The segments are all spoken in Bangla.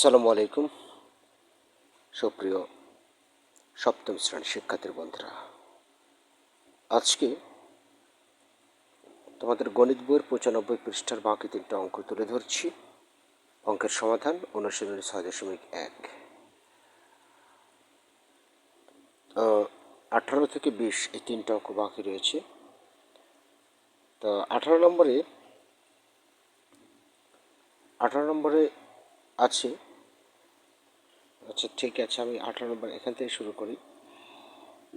সালামু আলাইকুম। সুপ্রিয় সপ্তম শ্রেণির শিক্ষার্থীর বন্ধুরা, আজকে তোমাদের গণিত বইয়ের পঁচানব্বই পৃষ্ঠার বাকি তিনটা অঙ্ক তুলে ধরছি। অঙ্কের সমাধান অনুশীলনী ছয় দশমিক এক। আঠারো থেকে বিশ এই তিনটা অঙ্ক বাকি রয়েছে। তো আঠারো নম্বরে আঠারো নম্বরে আছে। আচ্ছা ঠিক আছে, আমি আঠারো নম্বর এখান থেকে শুরু করি।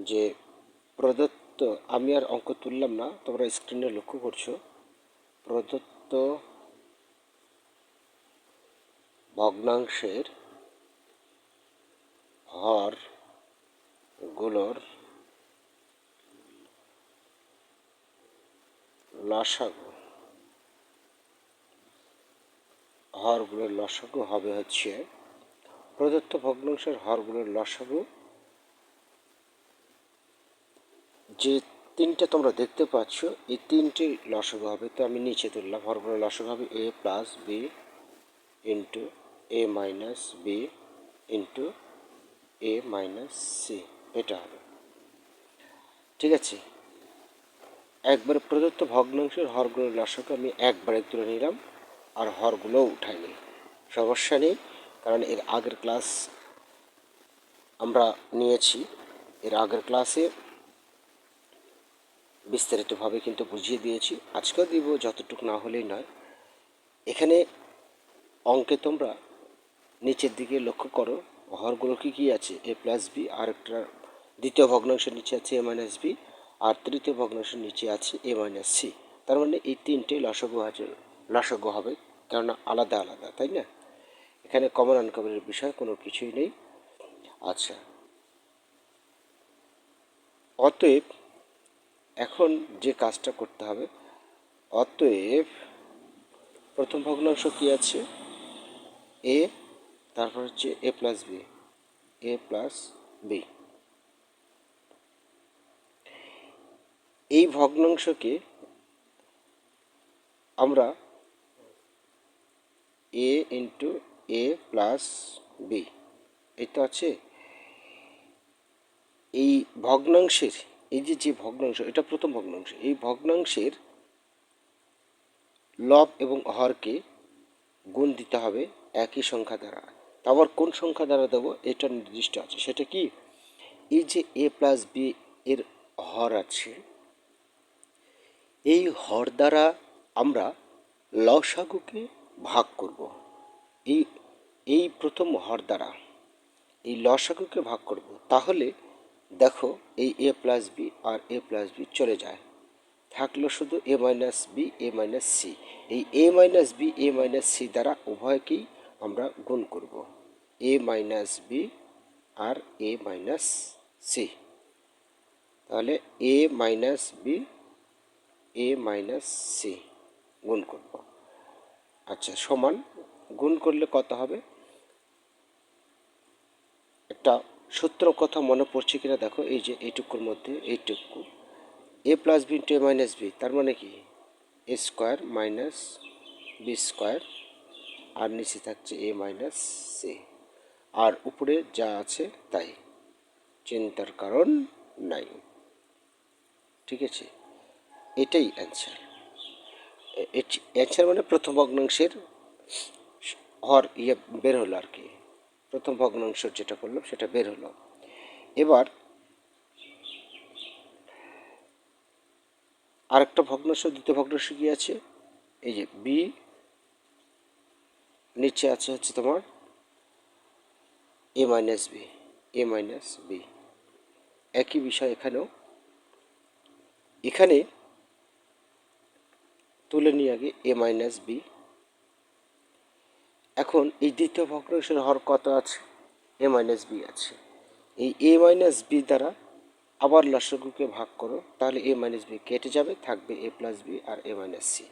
যে প্রদত্ত, আমি আর অঙ্ক তুললাম না, তোমরা স্ক্রিনে লক্ষ্য করছ। প্রদত্ত ভগ্নাংশের হরগুলোর লসাগু হরগুলোর লসাগু হবে হচ্ছে প্রদত্ত ভগ্নাংশের হরগুলোর লসাগু। যে তিনটে তোমরা দেখতে পাচ্ছ, এই তিনটে লসাগু হবে, তো আমি নিচে তুললাম হরগুলোর লসাগু হবে A plus B into A minus B into A minus C, এটা হবে। ঠিক আছে? একবারে প্রদত্ত ভগ্নাংশের হরগুলোর লসাগু আমি একবারে তুলে নিলাম। আর হরগুলোও উঠাইনি সমস্যা নেই, কারণ এর আগের ক্লাস আমরা নিয়েছি। এর আগের ক্লাসে বিস্তারিতভাবে কিন্তু বুঝিয়ে দিয়েছি। আজকেও দিব, যতটুকু না হলেই নয়। এখানে অঙ্কে তোমরা নিচের দিকে লক্ষ্য করো, হরগুলো কী কী আছে? এ প্লাস বি আর একটা দ্বিতীয় ভগ্নাংশের নিচে আছে এ মাইনাস বি আর তৃতীয় ভগ্নাংশের নিচে আছে এ মাইনাস সি তার মানে এই তিনটে লসগু আছে। লসগু হবে, কেননা আলাদা আলাদা, তাই না? এখানে কমন আনকমনের বিষয়, কোনো কিছুই নেই। আচ্ছা। অতএব এখন যে কাজটা করতে হবে, অতএব প্রথম ভগ্নাংশ কী আছে? এ তারপর হচ্ছে A plus B A plus B এই ভগ্নাংশকে আমরা A into A plus B এই তো আছে এই ভগ্নাংশের, এই যে যে ভগ্নাংশ, এটা প্রথম ভগ্নাংশ। এই ভগ্নাংশের লব এবং হরকে গুণ দিতে হবে একই সংখ্যা দ্বারা। আবার কোন সংখ্যা দ্বারা দেবো? এটা নির্দিষ্ট আছে। সেটা কি? এই যে এ প্লাস বি এর হর আছে, এই হর দ্বারা আমরা লসাগুকে ভাগ করব। এই এই প্রথম হর দ্বারা এই লসাগুকে ভাগ করব। তাহলে দেখো এই এ প্লাস বি আর এ প্লাস বি চলে যায়। থাকল শুধু A minus B, A minus C. এই A minus B, A minus C দ্বারা উভয়কেই আমরা গুণ করব। এ মাইনাস বি আর এ মাইনাস সি। তাহলে A minus B, A minus C গুণ করব। আচ্ছা সমান গুণ করলে কত হবে? একটা সূত্র কথা মনে পড়ছে কিনা দেখো, এই যে এইটুকুর মধ্যে এইটুকু। A plus B into A minus B, তার মানে কি? A square minus B square, আর নিচে থাকছে এ মাইনাস সি। আর উপরে যা আছে তাই, চিন্তার কারণ নাই। ঠিক আছে? এটাই অ্যান্সার অ্যান্সার মানে প্রথম ভগ্নাংশের হর ইয়ে বের হলো আর কি। প্রথম ভগ্নাংশ যেটা করলাম সেটা বের হলো। এবার আরেকটা ভগ্নাংশ, দ্বিতীয় ভগ্নাংশ কি আছে? এই যে বি নিচে আছে হচ্ছে তোমার A minus B A minus B একই বিষয় এখানেও। এখানে তুলে নিয়ে আগে এ মাইনাস বি এখন এই দ্বিতীয় ভগ্নাংশের হর কত আছে এ মাইনাস বি আছে। এই এ মাইনাস বি দ্বারা আবার লসগুকে ভাগ করো, তাহলে এ মাইনাস বি কেটে যাবে, থাকবে A plus B R A minus C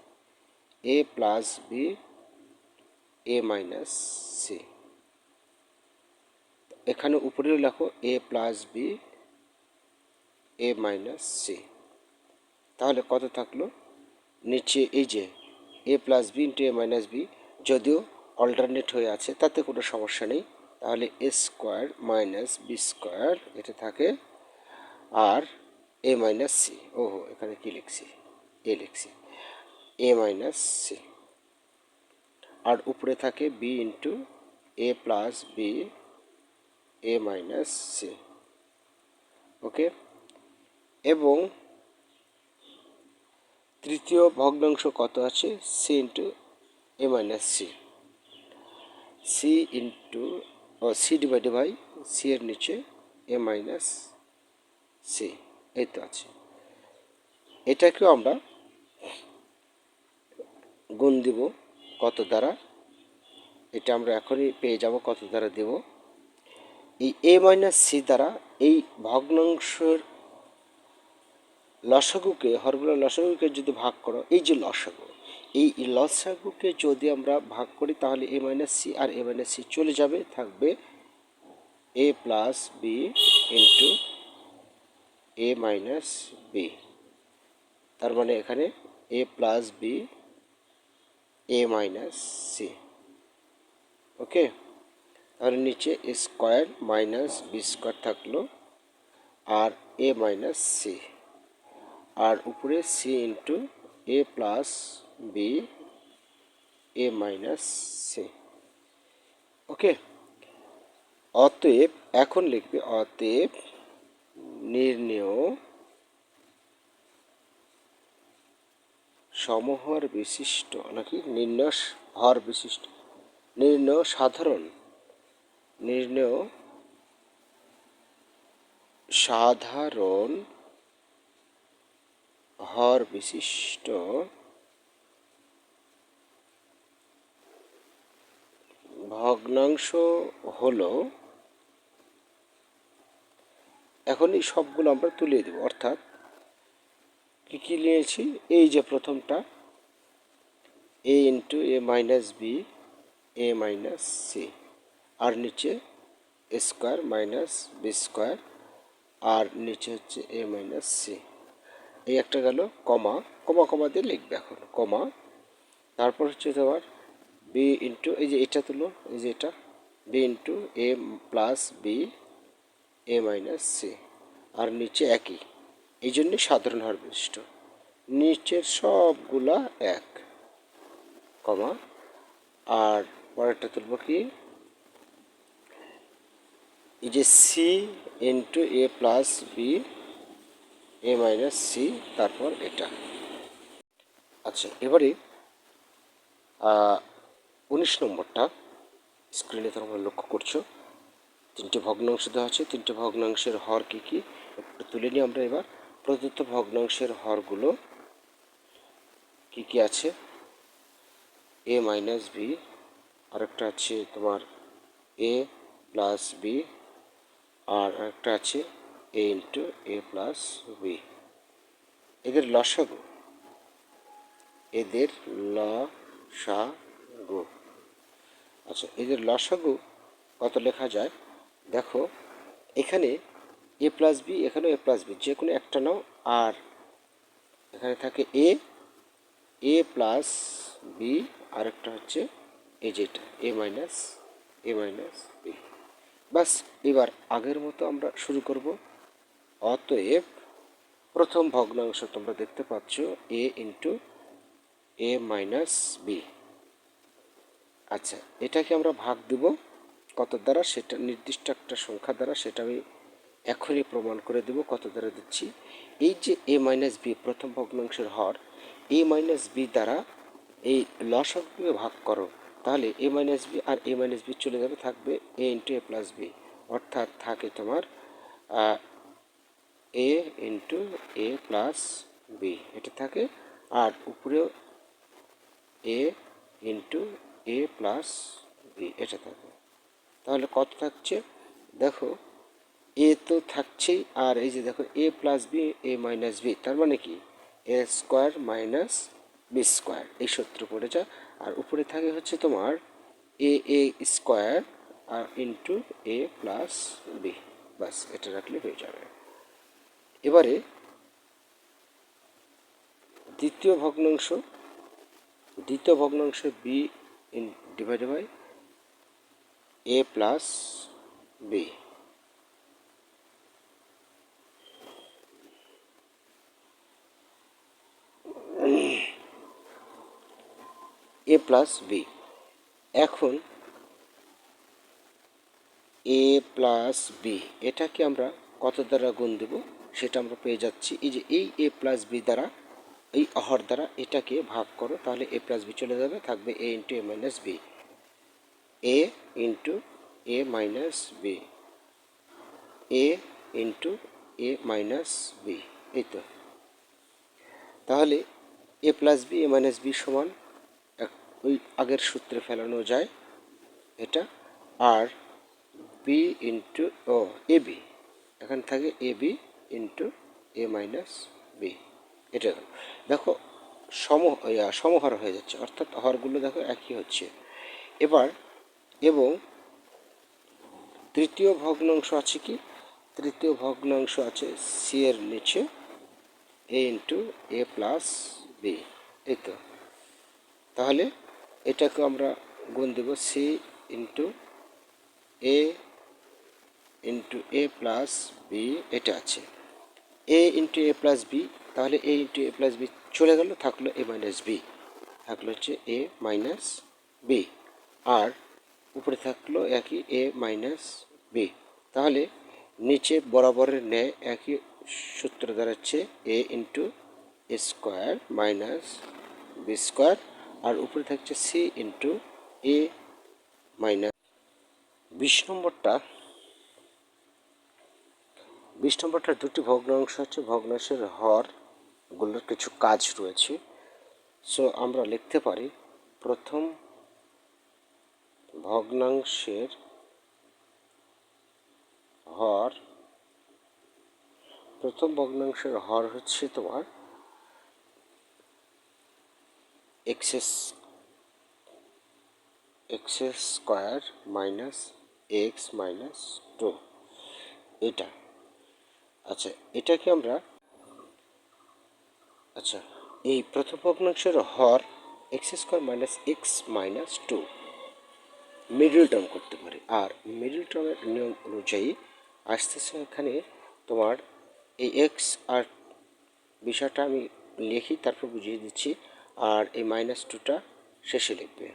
A plus B A minus C এখানে উপরেও লেখো A plus B A minus C তাহলে কত থাকল? নিচে এই যে A plus B into A minus B যদিও অল্টারনেট হয়ে আছে, তাতে কোনো সমস্যা নেই। তাহলে A square minus B square এটা থাকে আর এ মাইনাস সি ওহো, এখানে কি লিখছি? এ লিখছি। এ মাইনাস সি আর উপরে থাকে B into A plus B A minus C okay এবং তৃতীয় ভগ্নাংশ কত আছে? C into A minus C C into O C divide by C এর নিচে এ মাইনাস সি এই তো আছে। এটাকেও আমরা গুণ দিব কত দ্বারা? এটা আমরা এখনই পেয়ে যাব কত দ্বারা দেব। এই এ মাইনাস সি দ্বারা এই ভগ্নাংশের লসাগুকে হরগুলো লসাগুকে যদি ভাগ করো, এই যে লসাগু, এই লসাগুকে যদি আমরা ভাগ করি, তাহলে এ মাইনাস সি আর এ মাইনাস সি চলে যাবে, থাকবে A plus B into A minus B তার মানে এখানে A plus B A minus C okay? তাহলে নিচে স্কোয়ার মাইনাস বি স্কোয়ার থাকল, আর এ মাইনাস সি আর উপরে C into A plus B A minus C okay অতএব, এখন লিখবে, অতএব নির্ণেয় সমহর বিশিষ্ট, নাকি নির্ণয় হর বিশিষ্ট, নির্ণয় সাধারণ নির্ণয় সাধারণ হর বিশিষ্ট। ভগ্নাংশ হলো, এখন এই সবগুলো আমরা তুলে দেব, অর্থাৎ কী কী নিয়েছি? এই যে প্রথমটা, A into A minus B A minus C আর নিচে স্কোয়ার মাইনাস বি স্কোয়ার আর নিচে হচ্ছে এ মাইনাস সি এই একটা গেল কমা কমা কমা দিয়ে লিখবে এখন, কমা। তারপর হচ্ছে তোমার বি ইন্টু এই যে এটা তুলো, এই যে এটা B into A plus B A minus C আর নিচে একই, এই জন্যে সাধারণ হার বিশিষ্ট। নিচের সবগুলা এক, কমা। আর পরেরটা তুলব কি? এই যে C into A plus B A minus C তারপর এটা। আচ্ছা এবারে উনিশ নম্বরটা স্ক্রিনে তোমরা লক্ষ্য করছ। তিনটে ভগ্নাংশ দেওয়া আছে। তিনটে ভগ্নাংশের হর কী কী? একটু তুলে নিই আমরা এবার। প্রদত্ত ভগ্নাংশের হরগুলো কী কী আছে? এ মাইনাস বি আরেকটা আছে তোমার এ প্লাস বি আর একটা আছে A into A plus B এদের লসাগু। এদের লসাগু। আচ্ছা এদের লসাগু কত লেখা যায়? দেখো, এখানে এ প্লাস বি এখানেও এ প্লাস বি যে কোনো একটা নাও, আর এখানে থাকে এ এ প্লাস বি আরেকটা হচ্ছে এ যেটা A minus A minus B বাস এবার আগের মতো আমরা শুরু করব। অতএব প্রথম ভগ্নাংশ তোমরা দেখতে পাচ্ছ A into A minus B আচ্ছা এটাকে আমরা ভাগ দেব। কত দ্বারা? সেটা নির্দিষ্ট একটা সংখ্যা দ্বারা সেটা আমি এখনই প্রমাণ করে দেব কত দ্বারা দিচ্ছি। এই যে এ মাইনাস বি প্রথম ভগ্নাংশের হর এ মাইনাস বি দ্বারা এই লসকে ভাগ করো, তাহলে এ মাইনাস বি আর এ মাইনাস বি চলে যাবে, থাকবে A into A plus B অর্থাৎ থাকে তোমার A into A plus B এটা থাকে। আর উপরেও A into A plus B এটা থাকে। তাহলে কত থাকছে? দেখো এ তো থাকছেই, আর এই যে দেখো A plus B A minus B তার মানে কি? A square minus B square এই সূত্র পড়ে যা। আর উপরে থাকে হচ্ছে তোমার এ এ স্কোয়ার আর ইন্টু এ প্লাস বি বাস এটা রাখলে হয়ে যাবে। এবারে দ্বিতীয় ভগ্নাংশ দ্বিতীয় ভগ্নাংশ B in divided by A plus B A plus B এখন এ প্লাস বি এটাকে আমরা কত দ্বারা গুণ দেব? সেটা আমরা পেয়ে যাচ্ছি। এই যে এই এ প্লাস বি দ্বারা, এই অহর দ্বারা এটাকে ভাগ করো, তাহলে এ প্লাস বি চলে যাবে, থাকবে a into a minus b a into a minus b a into a minus b এই তো। তাহলে a plus b a minus b সমান ওই আগের সূত্রে ফেলানো যায়। এটা আর বি ইন্টু ও এ বি এখানে থাকে a b into a minus b এটা। দেখো। সম সমহর হয়ে যাচ্ছে। অর্থাৎ হরগুলো দেখো একই হচ্ছে। এবার, এবং তৃতীয় ভগ্নাংশ আছে কি? তৃতীয় ভগ্নাংশ আছে সি এর নিচে a into a plus b এই তো। তাহলে এটাকে আমরা গুণ দেব c into a into a plus b এটা আছে। A into a plus b তাহলে a into a plus b চলে গেল, থাকল এ মাইনাস বি থাকল হচ্ছে এ মাইনাস বি আর উপরে থাকল একই এ মাইনাস বি তাহলে নিচে বরাবরের ন্যায় একই সূত্র দাঁড়াচ্ছে a into a square minus b square আর উপরে থাকছে সি ইন্টু এ মাইনাস বিশ নম্বরটা বিশ নম্বরটার দুটি ভগ্নাংশ আছে, ভগ্নাংশের হরগুলোর কিছু কাজ রয়েছে। সো আমরা লিখতে পারি, প্রথম ভগ্নাংশের হর, প্রথম ভগ্নাংশের হর হচ্ছে তোমার access x square minus x minus two এটা। আচ্ছা এটাকে আমরা আচ্ছা এই প্রথম ভগ্নাংশের হর x square minus x minus two middle term করতে পারি। আর মিডল টার্মের নিয়ম অনুযায়ী আসতেছে এখানে তোমার এই এক্স আর বিষয়টা আমি লিখি, তারপর বুঝিয়ে দিচ্ছি। আর এই মাইনাস টুটা শেষে লিখবে।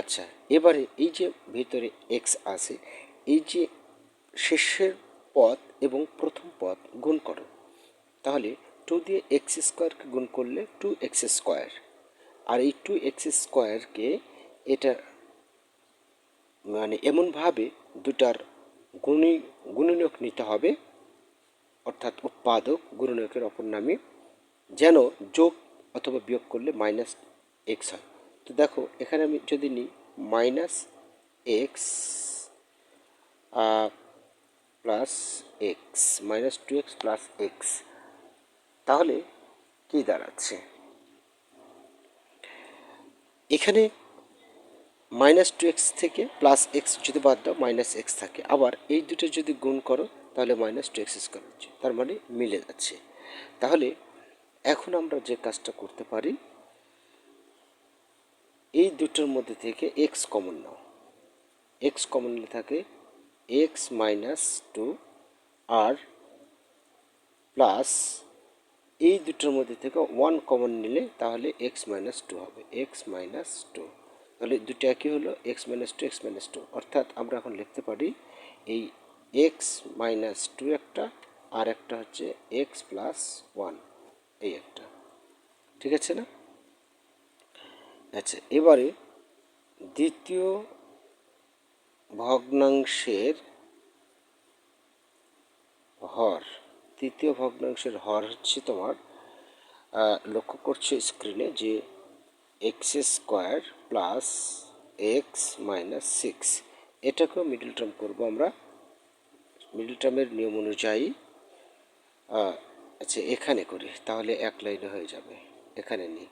আচ্ছা এবারে এই যে ভিতরে এক্স আছে, এই যে শেষের পদ এবং প্রথম পদ গুণ করো। তাহলে টু দিয়ে এক্স স্কোয়ারকে গুণ করলে টু এক্স স্কোয়ার আর এই টু এক্স স্কোয়ারকে এটা মানে এমনভাবে দুটার গুণী, গুণনীয়ক নিতে হবে, অর্থাৎ উৎপাদক গুণনীয়কের অপর নামে, যেন যোগ অথবা বিয়োগ করলে মাইনাস এক্স হয়। তো দেখো, এখানে আমি যদি নিই minus x plus x minus two x plus x তাহলে কি দাঁড়াচ্ছে? এখানে মাইনাস টু এক্স থেকে প্লাস এক্স যদি বাদ দাও মাইনাস এক্স থাকে। আবার এই দুটো যদি গুণ করো, তাহলে মাইনাস টু এক্স স্কোয়ার হচ্ছে। তার মানে মিলে যাচ্ছে। তাহলে এখন আমরা যে কাজটা করতে পারি, এই দুটোর মধ্যে থেকে এক্স কমন নাও। এক্স কমন থাকে এক্স মাইনাস টু আর প্লাস এই দুটোর মধ্যে থেকে ওয়ান কমন নিলে তাহলে এক্স মাইনাস টু হবে এক্স মাইনাস টু তাহলে দুটো একই হলো x minus two x minus two অর্থাৎ আমরা এখন লিখতে পারি এই এক্স মাইনাস টু একটা, আর একটা হচ্ছে এক্স প্লাস ওয়ান এই একটা। ঠিক আছে না? আচ্ছা এবারে দ্বিতীয় ভগ্নাংশের হর, তৃতীয় ভগ্নাংশের হর হচ্ছে তোমার লক্ষ্য করছ স্ক্রিনে যে x square plus x minus six এটাকেও মিডল টার্ম করব আমরা। মিডল টার্মের নিয়ম অনুযায়ী আচ্ছা এখানে করি, তাহলে এক লাইনে হয়ে যাবে, এখানে নিই।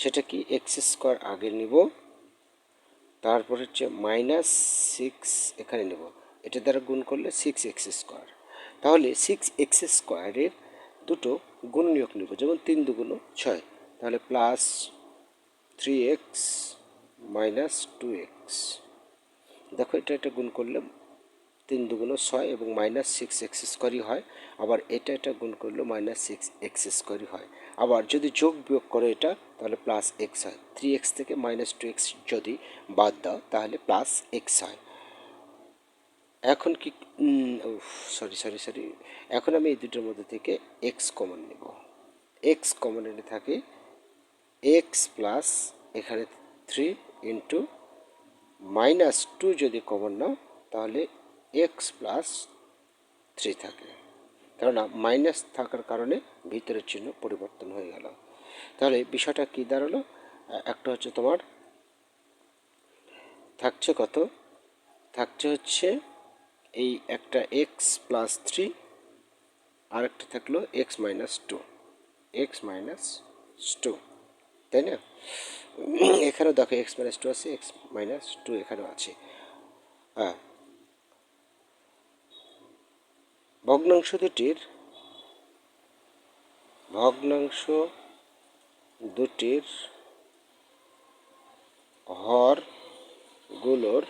সেটা কি এক্স স্কোয়ার আগে নিব? তারপর হচ্ছে মাইনাস সিক্স এখানে নেব। এটা দ্বারা গুণ করলে সিক্স এক্স স্কোয়ার তাহলে সিক্স এক্স স্কোয়ারের দুটো গুণ নিয়োগ নেব, যেমন তিন দুগুণ ছয়। তাহলে plus three x minus two x দেখো এটা একটা গুণ করলে তিন দুগুণ ছয় এবং মাইনাস সিক্স এক্স স্কোয়ারই হয়। আবার এটা এটা গুণ করলে মাইনাস সিক্স এক্স স্কোয়ারই হয়। আবার যদি যোগ বিয়োগ করে এটা, তাহলে প্লাস এক্স হয়। থ্রি এক্স থেকে মাইনাস টু এক্স যদি বাদ দাও, তাহলে প্লাস এক্স হয়। এখন কি সরি সরি সরি এখন আমি এই দুটোর মধ্যে থেকে এক্স কমন নেব। এক্স কমন এনে থাকে এক্স প্লাস এখানে থ্রি ইন্টু মাইনাস টু যদি কমন নাও, তাহলে এক্স প্লাস থ্রি থাকে। কেননা মাইনাস থাকার কারণে ভিতরের চিহ্ন পরিবর্তন হয়ে গেল। তাহলে বিষয়টা কী দাঁড়াল? একটা হচ্ছে তোমার, থাকছে কত? থাকছে হচ্ছে এই একটা এক্স প্লাস থ্রি আর একটা থাকল x minus two x minus two তাই না? এখানেও দেখো এক্স মাইনাস টু আছে এক্স মাইনাস টু এখানেও আছে। হ্যাঁ ভগ্নাংশ দুটির ভগ্নাংশ দুটির হরগুলোর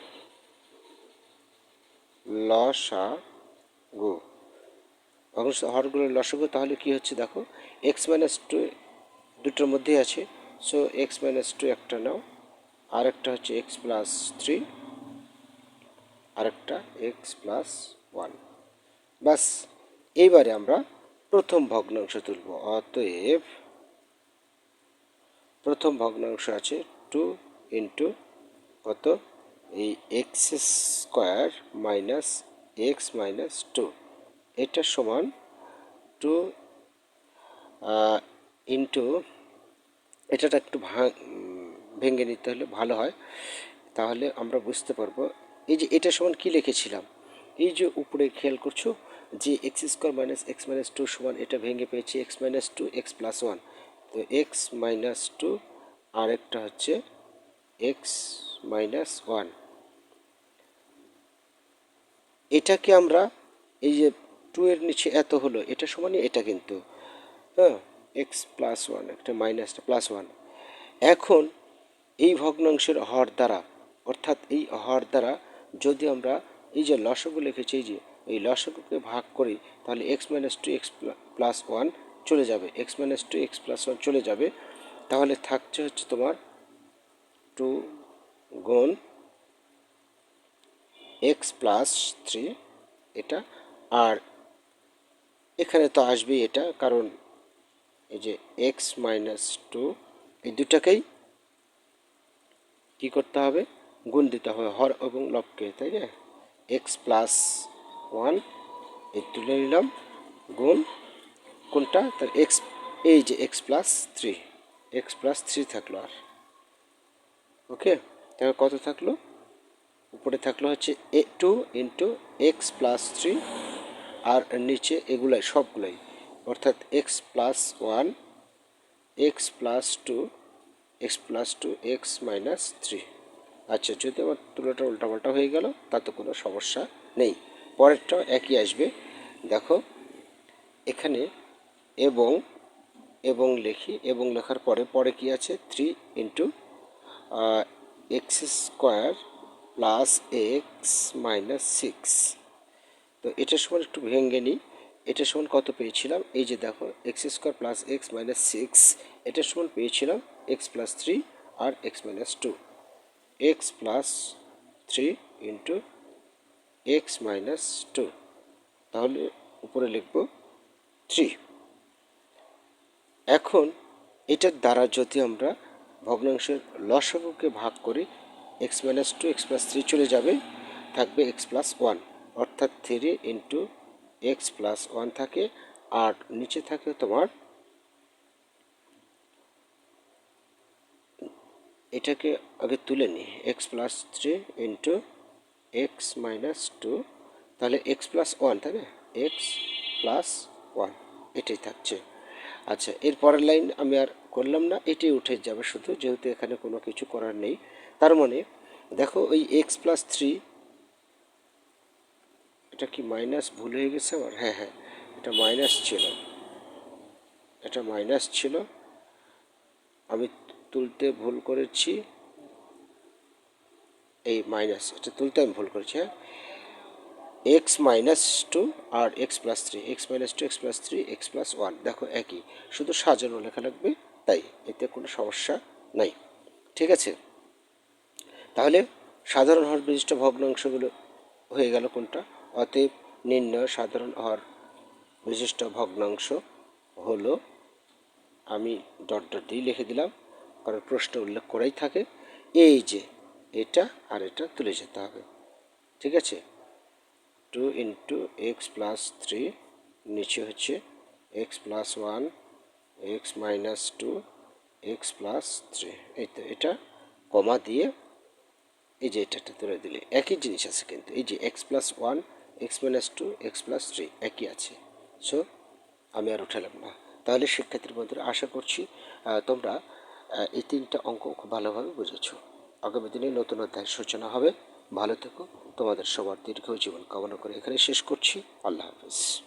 লসাগু। ভগ্নাংশ হরগুলোর লসাগু, তাহলে কি হচ্ছে দেখো এক্স মাইনাস টু দুটোর মধ্যেই আছে। সো এক্স মাইনাস টু একটা নাও, আরেকটা হচ্ছে এক্স প্লাস থ্রি আরেকটা এক্স প্লাস ওয়ান বাস, এইবারে আমরা প্রথম ভগ্নাংশ তুলব। অতএব প্রথম ভগ্নাংশ আছে টু ইন্টু কত? এই x square minus x minus two. এটা সমান টু ইন্টু এটা একটু ভেঙে নিতে হলে ভালো হয়। তাহলে আমরা বুঝতে পারব। এই যে এটা সমান কী লিখেছিলাম? এই যে উপরে খেয়াল করছ যে x square minus x minus two সমান, এটা ভেঙে পেয়েছি x minus two x plus one তো এক্স মাইনাস টু আরেকটা হচ্ছে এক্স মাইনাস ওয়ান এটাকে আমরা এই যে টু এর নিচে এত হলো, এটা সমানই এটা কিন্তু। হ্যাঁ এক্স প্লাস ওয়ান একটা মাইনাসটা প্লাস ওয়ান এখন এই ভগ্নাংশের হর দ্বারা, অর্থাৎ এই হর দ্বারা যদি আমরা এই যে লসগু লিখেছি, এই যে এই লসগুকে ভাগ করি তাহলে x minus two x plus one চলে যাবে। X minus two x plus one চলে যাবে। তাহলে থাকছে হচ্ছে তোমার টু গুণ এক্স প্লাস থ্রি এটা আর এখানে তো আসবেই এটা, কারণ এই যে এক্স মাইনাস টু এই দুটাকেই কী করতে হবে? গুণ দিতে হবে হর এবং লবকে, তাই না? এক্স প্লাস ওয়ান, এই তুলে নিলাম, গুণ, কোনটা? তার এক্স এই যে x plus three x plus three থাকল আর। ওকে? তাহলে কত থাকল? উপরে থাকল হচ্ছে এ two into x plus three আর নিচে এগুলাই, সবগুলাই, অর্থাৎ x plus one x plus two x plus two x minus three আচ্ছা যদি আমার তুলোটা উল্টাপাল্টা হয়ে গেল, তাতে কোনো সমস্যা নেই। পরেরটাও একই আসবে। দেখো, এখানে এবং এবং লিখি, এবং লেখার পরে পরে কি আছে? Three into x square plus x minus six তো এটার সময় একটু ভেঙে নিই। এটার সমান কত পেয়েছিলাম? এই যে দেখো x square plus x minus six এটার সমান পেয়েছিলাম এক্স প্লাস থ্রি আর x minus two x plus three into x minus two তাহলে উপরে লিখব থ্রি এখন এটার দ্বারা যদি আমরা ভগ্নাংশের লসাগুকে ভাগ করি x minus two x plus three চলে যাবে, থাকবে এক্স প্লাস ওয়ান অর্থাৎ three into x plus one থাকে, আর নিচে থাকে তোমার এটাকে আগে তুলে নিই x plus three into x minus two তাহলে এক্স প্লাস ওয়ান তাই না? এক্স প্লাস ওয়ান এটাই থাকছে। আচ্ছা এর পরের লাইন আমি আর করলাম না, এটাই উঠে যাবে শুধু, যেহেতু এখানে কোনো কিছু করার নেই। তার মানে দেখো ওই এক্স প্লাস থ্রি এটা কি মাইনাস ভুল হয়ে গেছে আমার? হ্যাঁ হ্যাঁ এটা মাইনাস ছিল। এটা মাইনাস ছিল। আমি তুলতে ভুল করেছি। এই মাইনাস এটা তুলতে আমি ভুল করেছি হ্যাঁ? এক্স মাইনাস টু আর x plus three x minus two x plus three x plus one দেখো একই, শুধু সাজানো লেখা লাগবে, তাই এতে কোনো সমস্যা নাই, ঠিক আছে? তাহলে সাধারণ হর বিশিষ্ট ভগ্নাংশগুলো হয়ে গেল কোনটা? অতএব নির্ণয় সাধারণ হর বিশিষ্ট ভগ্নাংশ হলো, আমি ডট ডট দিয়ে লিখে দিলাম, কারণ প্রশ্ন উল্লেখ করাই থাকে, এই যে এটা আর এটা তুলে যেতে হবে। ঠিক আছে? Two into x plus three নিচে হচ্ছে x plus one, x minus two, x plus three. এই তো, এটা কমা দিয়ে এই যে এটা তুলে দিলে। একই জিনিস আছে কিন্তু, এই যে x plus one, x minus two, x plus three একই আছে। সো আমি আর উঠালাম না। তাহলে শিক্ষার্থীর বন্ধুরা, আশা করছি তোমরা এই তিনটা অঙ্ক খুব ভালোভাবে বুঝেছ। আগামী দিনে নতুন অধ্যায়ের সূচনা হবে। ভালো থেকো। তোমাদের সবার দীর্ঘ জীবন কামনা করে এখানে শেষ করছি। আল্লাহ হাফিজ।